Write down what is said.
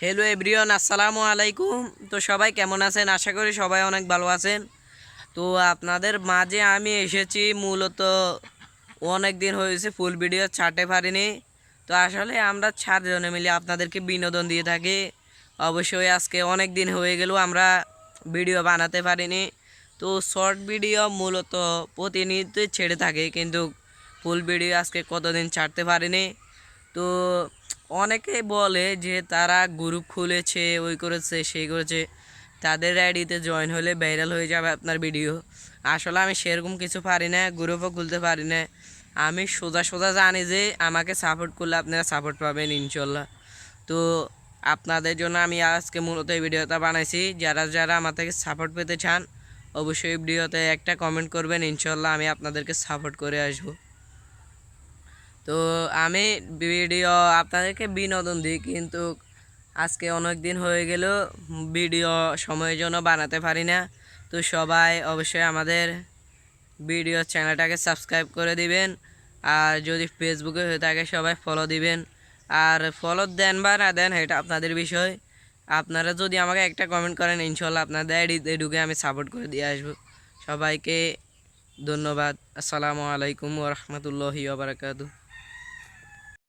Hello everyone আসসালামু আলাইকুম। তো সবাই কেমন আছেন? আশা করি সবাই অনেক ভালো আছেন। তো আপনাদের মাঝে আমি এসেছি, মূলত অনেক দিন হয়েছে ফুল ভিডিও ছাড়তে পারিনি। তো আসলে আমরা চারজনে মিলে আপনাদেরকে বিনোদন দিয়ে থাকি। অবশ্যই আজকে অনেক দিন হয়ে গেল, আমরা ভিডিও বানাতে পারিনি। তো শর্ট ভিডিও মূলত প্রতিনিয়তই ছেড়ে থাকে, কিন্তু ফুল ভিডিও আজকে কতদিন ছাড়তে পারিনি? তো অনেকে বলে যে তারা গ্রুপ খুলেছে, ওই করেছে, সেই করেছে। তাদের আইডিতে জয়েন হলে ভাইরাল হয়ে যাবে আপনার ভিডিও আসলে আমি সেরকম কিছু পারি না গ্রুপও খুলতে পারি না। আমি সোজা সোজা জানি যে আমাকে সাপোর্ট করলে আপনারা সাপোর্ট পাবেন ইনশাল্লাহ। তো আপনাদের জন্য আমি আজকে মূলত এই ভিডিওটা বানাইছি। যারা যারা আমার থেকে সাপোর্ট পেতে চান, অবশ্যই ভিডিওতে একটা কমেন্ট করবেন। ইনশাল্লাহ আমি আপনাদেরকে সাপোর্ট করে আসব। তো আমি ভিডিও আপনাদেরকে বিনোদন দিই, কিন্তু আজকে অনেক দিন হয়ে গেল, ভিডিও সময়ের জন্য বানাতে পারি না। তো সবাই অবশ্যই আমাদের ভিডিও চ্যানেলটাকে সাবস্ক্রাইব করে দিবেন, আর যদি ফেসবুকে হয়ে থাকে সবাই ফলো দিবেন। আর ফলো দেন বা না দেন, এটা আপনাদের বিষয়। আপনারা যদি আমাকে একটা কমেন্ট করেন, ইনশাল্লাহ আপনাদের আইডিতে ঢুকে আমি সাপোর্ট করে দিয়ে আসব। সবাইকে ধন্যবাদ। আসসালামু আলাইকুম রহমতুল্লাহি বারাকাতু